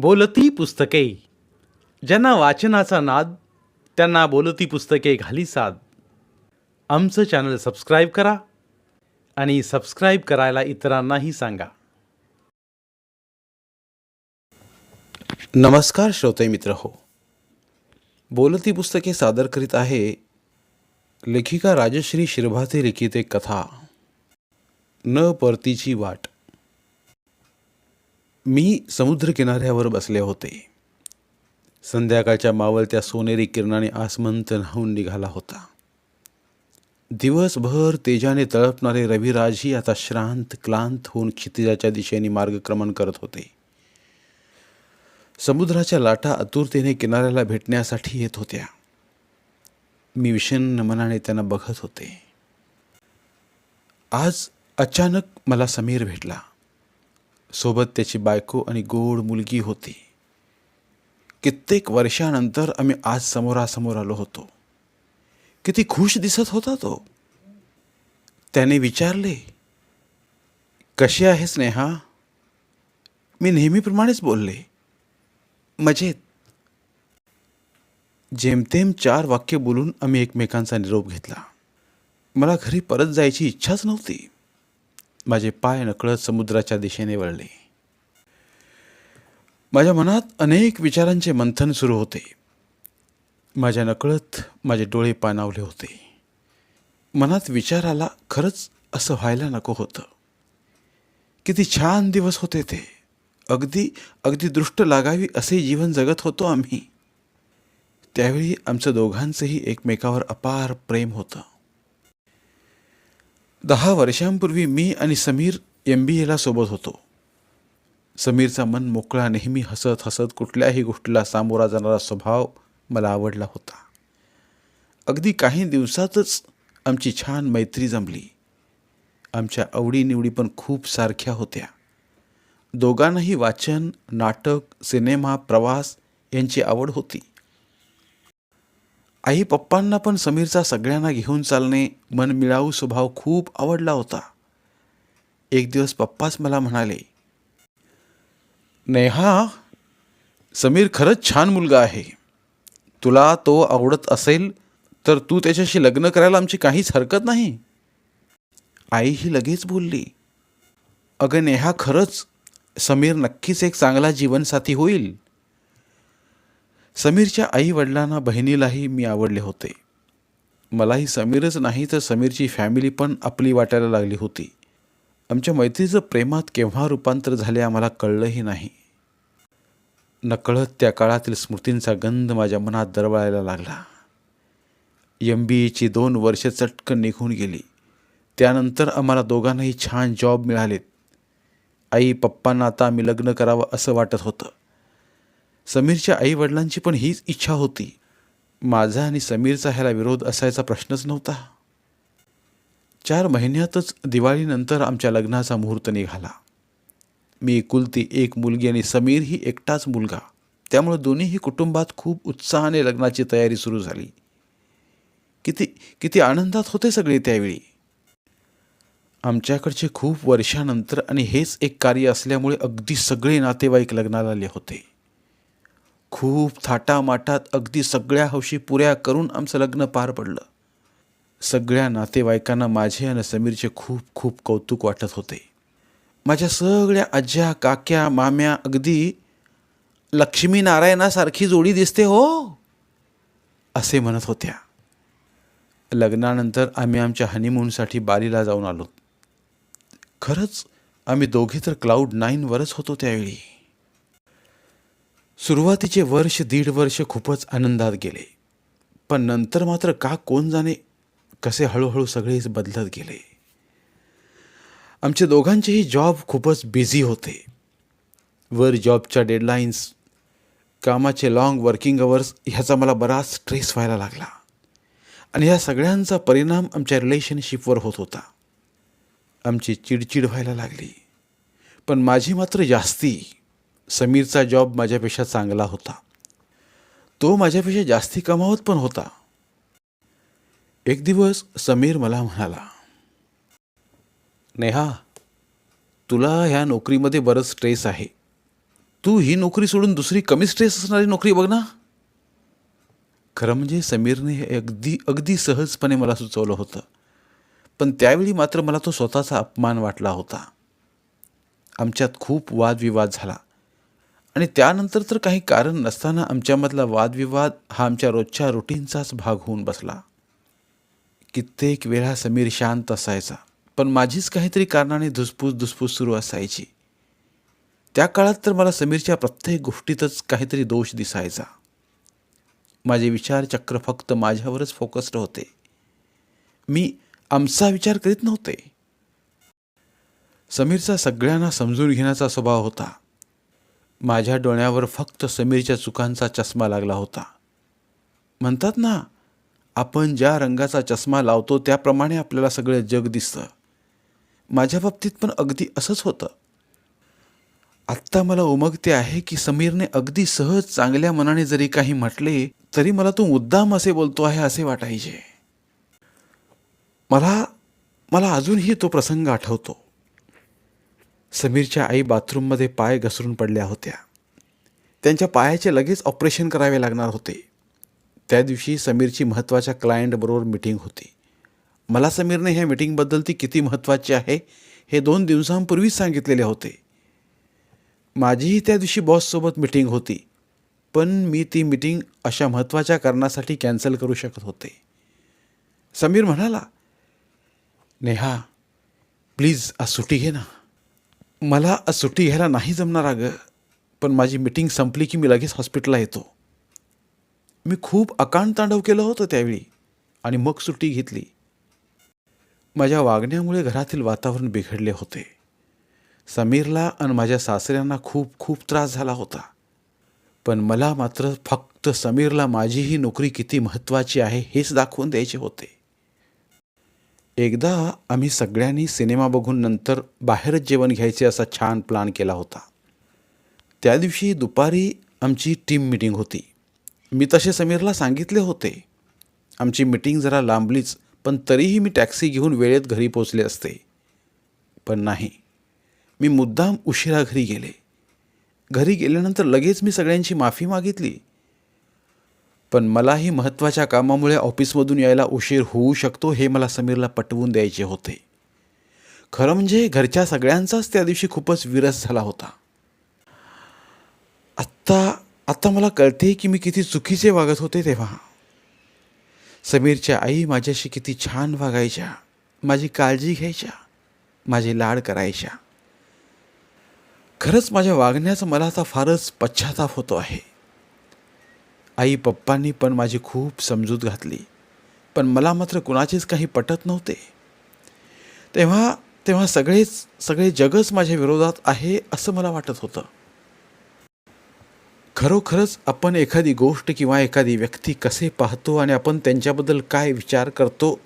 बोलती पुस्तके. ज्यांना वाचनाचा नाद त्यांना बोलती पुस्तके घाली साद. आमचं चॅनल सबस्क्राईब करा आणि सबस्क्राईब करायला इतरांनाही सांगा. नमस्कार श्रोते मित्र हो. बोलती पुस्तके सादर करीत आहे लेखिका राजश्री शिरभाते लिखित एक कथा. न परतीची वाट. मी समुद्रकिनाऱ्यावर बसले होते. संध्याकाळच्या मावळत्या सोनेरी किरणाने आसमंत न्हावून निघाला होता. दिवसभर तेजाने तळपणारे रविराजही आता श्रांत क्लांत होऊन क्षितिजाच्या दिशेने मार्गक्रमण करत होते. समुद्राच्या लाटा आतुरतेने किनाऱ्याला भेटण्यासाठी येत होत्या. मी विषन्न मनाने त्यांना बघत होते. आज अचानक मला समीर भेटला. सोबत त्याची बायको आणि गोड मुलगी होती. कित्येक वर्षानंतर आम्ही आज समोरासमोर आलो होतो. किती खुश दिसत होता तो. त्याने विचारले कशी आहे स्नेहा? मी नेहमीप्रमाणेच बोलले मजेत. जेमतेम चार वाक्य बोलून आम्ही एकमेकांचा निरोप घेतला. मला घरी परत जायची इच्छाच नव्हती. माझे पाय नकळत समुद्राच्या दिशेने वळले. माझ्या मनात अनेक विचारांचे मंथन सुरू होते. माझ्या नकळत माझे डोळे पाणावले होते. मनात विचार आला खरंच असं व्हायला नको होतं. किती छान दिवस होते ते. अगदी अगदी दृष्ट लागावी असे जीवन जगत होतो आम्ही. त्यावेळी आमचं दोघांचंही एकमेकावर अपार प्रेम होतं. दहा वर्षांपूर्वी मी आणि समीर एम बी एला सोबत होतो. समीरचा मन मोकळा नेहमी हसत हसत कुठल्याही गोष्टीला सामोरा जाणारा स्वभाव मला आवडला होता. अगदी काही दिवसातच आमची छान मैत्री जमली. आमच्या आवडीनिवडी पण खूप सारख्या होत्या. दोघांनाही वाचन नाटक सिनेमा प्रवास यांची आवड होती. आई पप्पांना पण समीरचा सगळ्यांना घेऊन चालणे मनमिळावू स्वभाव खूप आवडला होता. एक दिवस पप्पाच मला म्हणाले नेहा समीर खरंच छान मुलगा आहे. तुला तो आवडत असेल तर तू त्याच्याशी लग्न करायला आमची काहीच हरकत नाही. आई ही लगेच बोलली अगं नेहा खरंच समीर नक्कीच एक चांगला जीवनसाथी होईल. समीरच्या आई वडिलांना बहिणीलाही मी आवडले होते. मलाही समीरच नाही तर समीरची फॅमिली पण आपली वाटायला लागली होती. आमच्या मैत्रीचं प्रेमात केव्हा रूपांतर झाले आम्हाला कळलंही नाही. नकळत त्या काळातील स्मृतींचा गंध माझ्या मनात दरवळायला लागला. एम बी एची दोन वर्ष चटकन निघून गेली. त्यानंतर आम्हाला दोघांनाही छान जॉब मिळालेत. आई पप्पांना आता आम्ही लग्न करावं असं वाटत होतं. समीरच्या आई वडिलांची पण हीच इच्छा होती. माझा आणि समीरचा ह्याला विरोध असायचा प्रश्नच नव्हता. चार महिन्यातच दिवाळीनंतर आमच्या लग्नाचा मुहूर्त निघाला. मी एकुलती एक मुलगी आणि समीर ही एकटाच मुलगा. त्यामुळे दोन्हीही कुटुंबात खूप उत्साहाने लग्नाची तयारी सुरू झाली. किती किती आनंदात होते सगळे त्यावेळी. आमच्याकडचे खूप वर्षानंतर आणि हेच एक कार्य असल्यामुळे अगदी सगळे नातेवाईक लग्नाला आले होते. खूप थाटामाटात अगदी सगळ्या हौशी पुऱ्या करून आमचं लग्न पार पडलं. सगळ्या नातेवाईकांना माझे आणि समीरचे खूप खूप कौतुक वाटत होते. माझ्या सगळ्या आज्या काक्या माम्या अगदी लक्ष्मीनारायणासारखी जोडी दिसते हो असे म्हणत होत्या. लग्नानंतर आम्ही आमच्या हनीमूनसाठी बालीला जाऊन आलो. खरंच आम्ही दोघे तर क्लाउड नाईनवरच होतो त्यावेळी. सुरुवातीचे वर्ष दीड वर्ष खूपच आनंदात गेले. पण नंतर मात्र का कोण जाणे कसे हळूहळू सगळेच बदलत गेले. आमचे दोघांचेही जॉब खूपच बिझी होते. वर जॉबच्या डेडलाईन्स कामाचे लाँग वर्किंग अवर्स ह्याचा मला बराच स्ट्रेस व्हायला लागला. आणि ह्या सगळ्यांचा परिणाम आमच्या रिलेशनशिपवर होत होता. आमची चिडचिड व्हायला लागली. पण माझी मात्र जास्ती. समीरचा जॉब माझ्यापेक्षा चांगला होता. तो माझ्यापेक्षा जास्ती कमावत पण होता. एक दिवस समीर मला म्हणाला नेहा तुला ह्या नोकरीमध्ये बरंच स्ट्रेस आहे. तू ही नोकरी सोडून दुसरी कमी स्ट्रेस असणारी नोकरी बघ ना. खरं म्हणजे समीरने हे अगदी अगदी सहजपणे मला सुचवलं होतं. पण त्यावेळी मात्र मला तो स्वतःचा अपमान वाटला होता. आमच्यात खूप वादविवाद झाला. आणि त्यानंतर तर काही कारण नसताना आमच्यामधला वादविवाद हा आमच्या रोजच्या रुटीनचाच भाग होऊन बसला. कित्येक वेळा समीर शांत असायचा पण माझीच काहीतरी कारणाने धुसफूस धुसफूस सुरू असायची. त्या काळात तर मला समीरच्या प्रत्येक गोष्टीतच काहीतरी दोष दिसायचा. माझे विचारचक्र फक्त माझ्यावरच फोकस्ड होते. मी आमचा विचार करीत नव्हते. समीरचा सगळ्यांना समजून घेण्याचा स्वभाव होता. माझ्या डोळ्यावर फक्त समीरच्या चुकांचा चष्मा लागला होता. म्हणतात ना आपण ज्या रंगाचा चष्मा लावतो त्याप्रमाणे आपल्याला सगळं जग दिसतं. माझ्या बाबतीत पण अगदी असंच होतं. आत्ता मला उमगते आहे की समीरने अगदी सहज चांगल्या मनाने जरी काही म्हटले तरी मला तो मुद्दाम असे बोलतो आहे असे वाटायचे. मला मला अजूनही तो प्रसंग आठवतो. समीरच्या आई बाथरूममध्ये पाय घसरून पडल्या होत्या. त्यांच्या पायाचे लगेच ऑपरेशन करावे लागणार होते. त्या दिवशी समीरची महत्त्वाच्या क्लायंटबरोबर मिटिंग होती. मला समीरने ह्या मिटिंगबद्दल ती किती महत्त्वाची आहे हे दोन दिवसांपूर्वीच सांगितलेले होते. माझीही त्या दिवशी बॉससोबत मिटिंग होती पण मी ती मिटिंग अशा महत्त्वाच्या कारणासाठी कॅन्सल करू शकत होते. समीर म्हणाला नेहा प्लीज आज सुट्टी घे ना. मला सुट्टी घ्यायला नाही जमणार अगं पण माझी मिटिंग संपली की मी लगेच हॉस्पिटलला येतो. मी खूप अकांड तांडव केलं होतं त्यावेळी आणि मग सुट्टी घेतली. माझ्या वागण्यामुळे घरातील वातावरण बिघडले होते. समीरला आणि माझ्या सासऱ्यांना खूप खूप त्रास झाला होता. पण मला मात्र फक्त समीरला माझी ही नोकरी किती महत्त्वाची आहे हेच दाखवून द्यायचे होते. एकदा आम्ही सगळ्यांनी सिनेमा बघून नंतर बाहेरच जेवण घ्यायचे असा छान प्लान केला होता. त्या दिवशी दुपारी आमची टीम मिटिंग होती. मी तसे समीरला सांगितले होते. आमची मिटिंग जरा लांबलीच पण तरीही मी टॅक्सी घेऊन वेळेत घरी पोचले असते. पण नाही. मी मुद्दाम उशिरा घरी गेले. घरी गेल्यानंतर लगेच मी सगळ्यांची माफी मागितली. पण मलाही महत्त्वाच्या कामामुळे ऑफिसमधून यायला उशीर होऊ शकतो हे मला समीरला पटवून द्यायचे होते. खरं म्हणजे घरच्या सगळ्यांचाच त्या दिवशी खूपच विरस झाला होता. आत्ता आत्ता मला कळते की मी किती चुकीचे वागत होते तेव्हा. समीरच्या आई माझ्याशी किती छान वागायच्या माझी काळजी घ्यायच्या माझे लाड करायच्या. खरंच माझ्या वागण्याचा मला आता फारच पश्चाताप होतो आहे. आई पप्पांनी पण माझी खूप समजूत घातली. पण मला मात्र कुणाचेच काही पटत नव्हते. तेव्हा तेव्हा सगळेच सगळे जगच माझ्या विरोधात आहे असं मला वाटत होतं. खरोखरच आपण एखादी गोष्ट किंवा एखादी व्यक्ती कसे पाहतो आणि आपण त्यांच्याबद्दल काय विचार करतो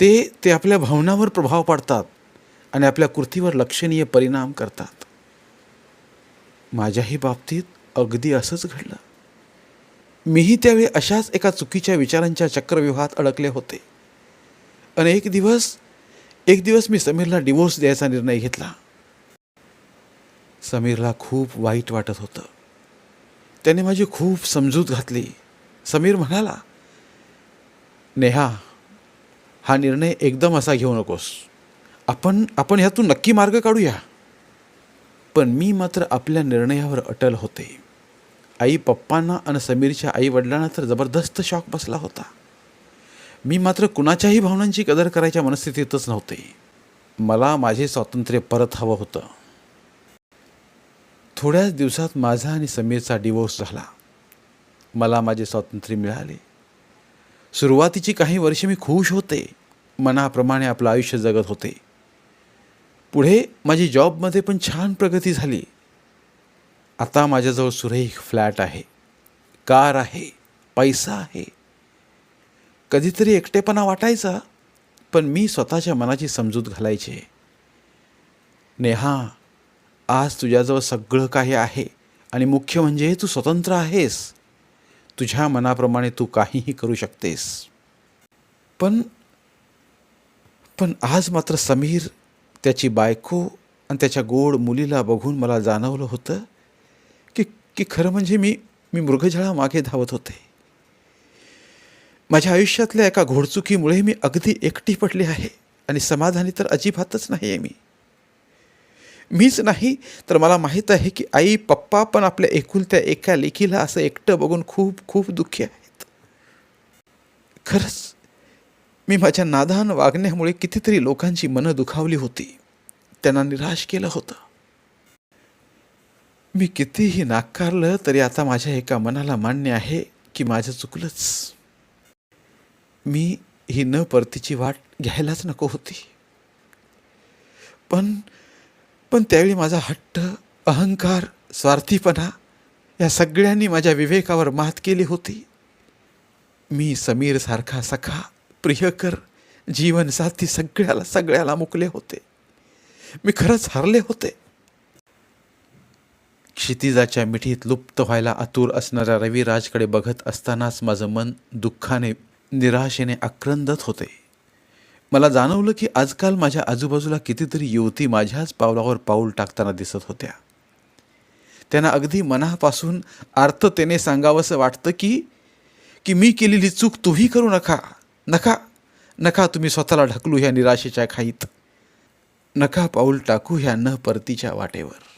ते ते आपल्या भावनावर प्रभाव पाडतात आणि आपल्या कृतीवर लक्षणीय परिणाम करतात. माझ्याही बाबतीत अगदी असंच घडलं. मीही त्यावेळी अशाच एका चुकीच्या विचारांच्या चक्रव्यूहात अडकले होते. आणि एक दिवस एक दिवस मी समीरला डिवोर्स द्यायचा निर्णय घेतला. समीरला खूप वाईट वाटत होतं. त्याने माझी खूप समजूत घातली. समीर म्हणाला नेहा हा निर्णय एकदम असा घेऊ नकोस. आपण आपण ह्यातून नक्की मार्ग काढूया. पण मी मात्र आपल्या निर्णयावर अटल होते. आई पप्पांना आणि समीरच्या आई वडिलांना तर जबरदस्त शॉक बसला होता. मी मात्र कुणाच्याही भावनांची कदर करायच्या मनस्थितीतच नव्हते. मला माझे स्वातंत्र्य परत हवं होतं. थोड्याच दिवसात माझा आणि समीरचा डिवोर्स झाला. मला माझे स्वातंत्र्य मिळाले. सुरुवातीची काही वर्षे मी खुश होते. मनाप्रमाणे आपलं आयुष्य जगत होते. पुढे माझी जॉबमध्ये पण छान प्रगती झाली. आता माझ्याजवळ सुरेख फ्लॅट आहे कार आहे पैसा आहे. कधीतरी एकटेपणा वाटायचा पण मी स्वतःच्या मनाची समजूत घालायचे. नेहा आज तुझ्याजवळ सगळं काही आहे आणि मुख्य म्हणजे तू स्वतंत्र आहेस. तुझ्या मनाप्रमाणे तू काहीही करू शकतेस. पण पण आज मात्र समीर त्याची बायको आणि त्याच्या गोड मुलीला बघून मला जाणवलं होतं की खरं म्हणजे मी मी मृगजळा मागे धावत होते. माझ्या आयुष्यातल्या एका घोडचुकीमुळे मी अगदी एकटी पडली आहे आणि समाधानी तर अजिबातच नाही आहे मी. मीच नाही तर मला माहीत आहे की आई पप्पा पण आपल्या एकुलत्या एका लेखीला असं एकटं बघून खूप खूप दुःखी आहेत. खरंच मी माझ्या नादान वागण्यामुळे कितीतरी लोकांची मनं दुखावली होती. त्यांना निराश केलं होतं. मी कितीही नाकारलं तरी आता माझ्या एका मनाला मान्य आहे की माझं चुकलंच. मी ही न परतीची वाट घ्यायलाच नको होती. पण पण त्यावेळी माझा हट्ट अहंकार स्वार्थीपणा या सगळ्यांनी माझ्या विवेकावर मात केली होती. मी समीरसारखा सखा प्रियकर जीवनसाथी सगळ्याला सगळ्याला मुकले होते. मी खरंच हरले होते. क्षितिजाच्या मिठीत लुप्त व्हायला आतुर असणाऱ्या रविराजकडे बघत असतानाच माझं मन दुःखाने निराशेने आक्रंदत होते. मला जाणवलं की आजकाल माझ्या आजूबाजूला कितीतरी युवती माझ्याच पावलावर पाऊल टाकताना दिसत होत्या. त्यांना अगदी मनापासून आर्थतेने सांगावंसं वाटतं की की मी केलेली चूक तुम्ही करू नका नका नका तुम्ही स्वतःला ढकलू ह्या निराशेच्या खाईत. नका पाऊल टाकू ह्या न परतीच्या वाटेवर.